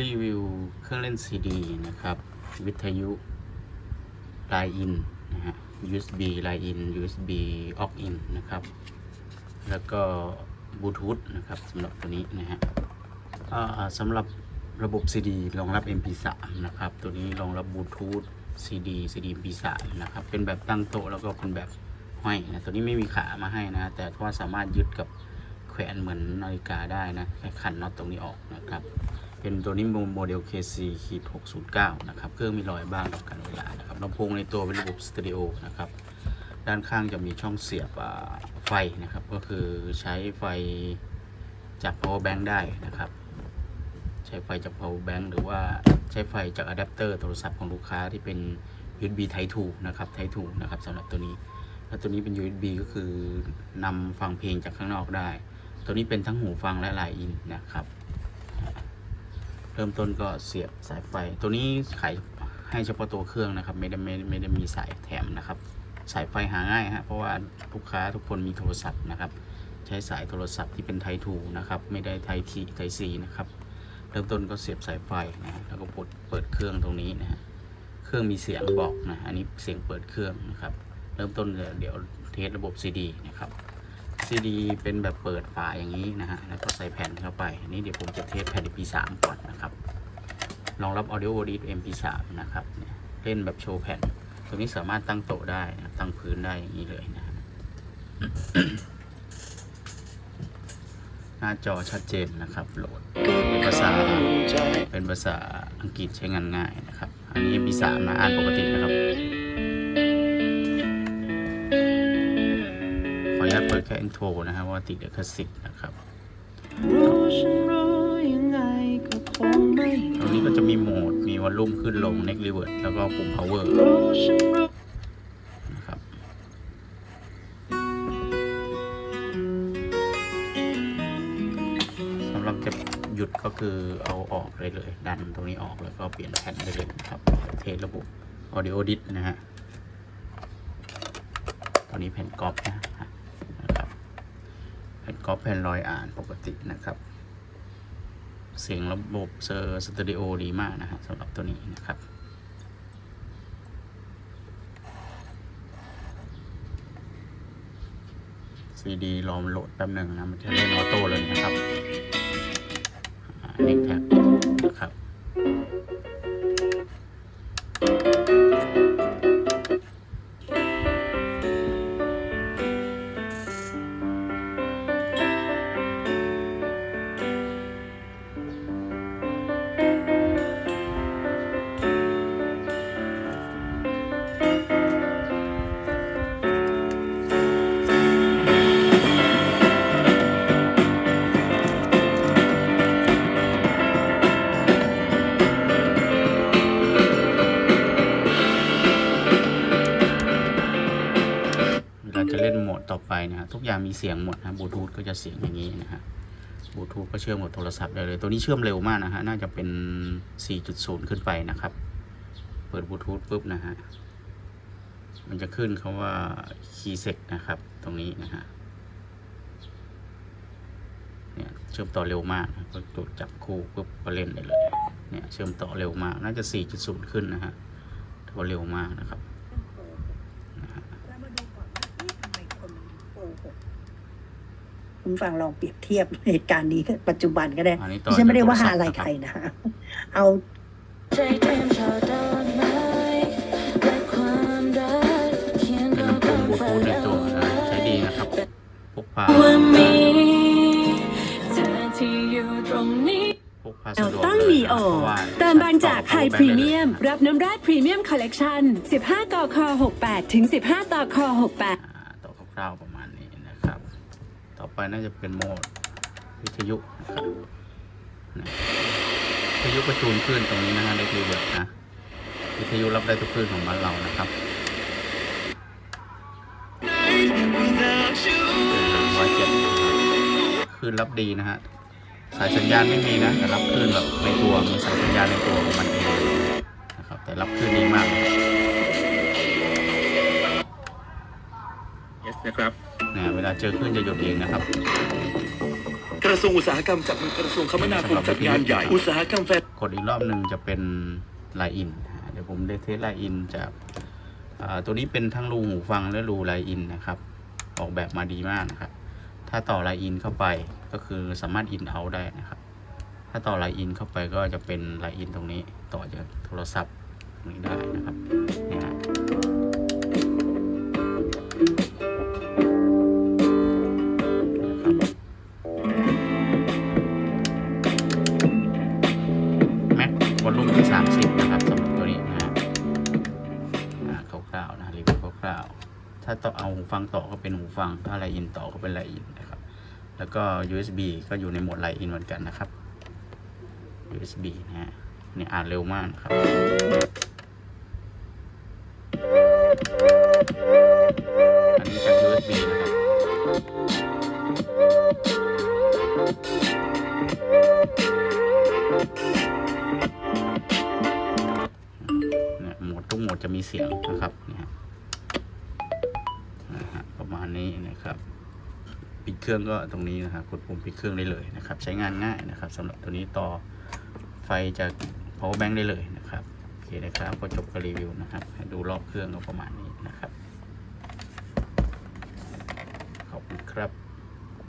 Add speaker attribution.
Speaker 1: รีวิวเครื่องเล่นซีดีนะครับ วิทยุไลน์อินนะฮะ USB ไลน์อิน USB aux in นะครับ แล้วก็บลูทูธนะครับสำหรับตัวนี้นะฮะสำหรับระบบ CD รองรับ MP3 นะครับ ตัวนี้รองรับบลูทูธ CD CD MP3 นะครับ เป็นแบบตั้งโต๊ะแล้วก็เป็นแบบห้อยนะตัวนี้ไม่มีขามาให้นะ แต่ว่าสามารถยึดกับแขวนเหมือนนาฬิกาได้นะแค่ขันน็อตตรงนี้ออกนะครับ เป็นตัวนี้โมเดล KC ขีด609 นะครับ เครื่องมีรอยบ้างกับการเวลานะครับลำโพงในตัวเป็นระบบสเตอริโอนะครับ ด้านข้างจะมีช่องเสียบไฟนะครับ ก็คือใช้ไฟจาก power bank ได้นะครับ ใช้ไฟจาก power bank หรือว่าใช้ไฟจากอะแดปเตอร์โทรศัพท์ของลูกค้าที่เป็น USB Type 2นะครับ Type 2นะครับสำหรับตัวนี้ แล้วตัวนี้เป็น USB ก็คือนำฟังเพลงจากข้างนอกได้ ตัวนี้เป็นทั้งหูฟังและไลน์อินนะครับ ริ่มต้นก็เสียบสายไฟ ตัวนี้ขายให้เฉพาะตัวเครื่องนะครับ ไม่ได้ไม่ไม่ได้มีสายแถมนะครับ สายไฟหาง่ายฮะเพราะว่าลูกค้าทุกคนมีโทรศัพท์นะครับ ใช้สายโทรศัพท์ที่เป็นไททูนะครับ ไม่ได้ไททีไทซีนะครับ เริ่มต้นก็เสียบสายไฟนะแล้วก็ปลดเปิดเครื่องตรงนี้นะฮะเครื่องมีเสียงบอกนะอันนี้เสียงเปิดเครื่องนะครับ เริ่มต้นเดี๋ยวเดี๋ยวเทสระบบ CD นะครับ CD เป็นแบบเปิดฝาอย่างนี้นะฮะ แล้วก็ใส่แผ่นเข้าไปนนี้เดี๋ยวผมจะเทสแผ่น MP3 ก่อนนะครับรองรับ Audio d i s MP3 นะครับ เล่นแบบโชว์แผ่น ตรงนี้สามารถตั้งโต๊ะได้นะตั้งพื้นได้อย่างนี้เลยนะฮะหน้าจอชัดเจนนะครับ โหลด เป็นภาษา เป็นภาษาอังกฤษใช้งานง่ายนะครับ อันนี้ MP3 นะ อ่านปกตินะครับ แค่อินโทรนะฮะว่าติดเดอะคลาสสิกนะครับ
Speaker 2: รู้ฉันรู้ยังไงก็คงไม่
Speaker 1: ตรงนี้ก็จะมีโหมด มีวอลลุ่มขึ้นลง neck reverb แล้วก็ปุ่ม power
Speaker 2: รู้ฉันรู้
Speaker 1: นะครับสำหรับจะหยุดก็คือเอาออกเลยเลย ดันตรงนี้ออกแล้วก็เปลี่ยนแผ่นได้เลยนะครับเทสระบบ audio dit นะฮะตอนนี้แผ่นก๊อปนะนะครับแผ่นก๊ อปแผ่นรอยอ่านปกตินะครับ เสียงระบบเซอร์สตูดิโอดีมากนะฮะสำหรับตัวนี้นะครับซีดีรอมโหลดแป๊บหนึ่งนะ มันจะเล่นออโต้เลยนะครับเน็กแท็บนะครับ ต่อไปนะฮะทุกอย่างมีเสียงหมดนะบลูทูธก็จะเสียงอย่างนี้นะฮะบลูทูธก็เชื่อมกับโทรศัพท์ได้เลย ตัวนี้เชื่อมเร็วมากนะฮะน่าจะเป็น 4.0 ขึ้นไปนะครับ เปิดบลูทูธปุ๊บนะฮะมันจะขึ้นคาว่า key s e c นะครับ ตรงนี้นะฮะเนี่ยเชื่อมต่อเร็วมากนะก็กดจับคู่ปุ๊บก็เล่นได้เลยเนี่ยเชื่อมต่อเร็วมาก น่าจะ 4.0 ขึ้นนะฮะถือว่าเร็วมากนะครับ
Speaker 3: แล้วมาดูก่อนว่าเอ๊ะทำไม คนมันโกหกคุณฟังลองเปรียบเทียบเหตุการณ์นี้กับปัจจุบันก็ได้
Speaker 1: อันนี้ต่อ
Speaker 3: ดิฉันไม่ได้ว่า
Speaker 1: จากโทรศัพท์
Speaker 3: อะไร
Speaker 1: นะครับ
Speaker 3: ใครนะเอา
Speaker 2: ใจเต็มชอดอกไม้และความรักเขียน
Speaker 1: เป็นลำโพงบลูทูธในตัวนะใช้ดีนะครับพกพา
Speaker 2: ว่ามีเธอที่อยู่ตรงนี้
Speaker 1: พกพา
Speaker 4: เรา
Speaker 1: สะดวก
Speaker 4: ต้อง
Speaker 1: เลย
Speaker 4: มี
Speaker 1: นะ
Speaker 4: โอ
Speaker 1: เพราะว่า
Speaker 4: เติมบางจากไฮ
Speaker 1: ต่อ
Speaker 4: พรีเมียม
Speaker 1: power bank ได้เลย
Speaker 4: รับน้ำราดพรีเมียมคอลเลกชัน15กค68 ถึง 15ตค68
Speaker 1: อ่าต่อคร่าวๆประมาณนี้นะครับ ต่อไปน่าจะเป็นโหมดวิทยุนะครับวิทยุก็จูนคลื่นตรงนี้นะฮะได้คือแบบนะ วิทยุรับได้ทุกคลื่นของบ้านเรานะครับร้อยเจ็ดคลื่นรับดีนะฮะ สายสัญญาณไม่มีนะ แต่รับคลื่นแบบในตัว มีสายสัญญาณในตัวของมันเองนะครับ แต่รับคลื่นดีมาก
Speaker 5: yes นะครับ
Speaker 1: นะเวลาเจอคลื่นจะหยุดเองนะครับ
Speaker 5: กระทรวงอุตสาหกรรมจับมือกระทรวงคมนาคมจัดงานใหญ่อุตสาหกรรมแฟร์
Speaker 1: กดอีกรอบหนึ่งจะเป็นไลน์อินนะฮะเดี๋ยวผมได้เทสไลน์อินจากอ่าตัวนี้เป็นทั้งรูหูฟังและรูไลน์อินนะครับ ออกแบบมาดีมากนะครับ ถ้าต่อไลน์อินเข้าไปก็คือสามารถอินเอาได้นะครับ ถ้าต่อไลน์อินเข้าไปก็จะเป็นไลน์อินตรงนี้ต่อจากโทรศัพท์ตรงนี้ได้นะครับเนี่ย 30 นะครับสำหรับตัวนี้นะฮะอ่าคร่าวๆนะรีวิวคร่าวๆถ้าต่อเอาหูฟังต่อก็เป็นหูฟัง ถ้าไลน์อินต่อก็เป็นไลน์อินนะครับ แล้วก็ USB ก็อยู่ในโหมดไลน์อินเหมือนกันนะครับ USB นะฮะเนี่ยอ่านเร็วมากนะครับ จะมีเสียงนะครับนี่ฮะประมาณนี้นะครับ ปิดเครื่องก็ตรงนี้นะครับกดปุ่มปิดเครื่องได้เลยนะครับ ใช้งานง่ายนะครับสำหรับตัวนี้ต่อไฟจาก power bank ได้เลยนะครับโอเคนะครับก็จบการรีวิวนะครับให้ดูรอบเครื่องก็ประมาณนี้นะครับ ขอบคุณครับ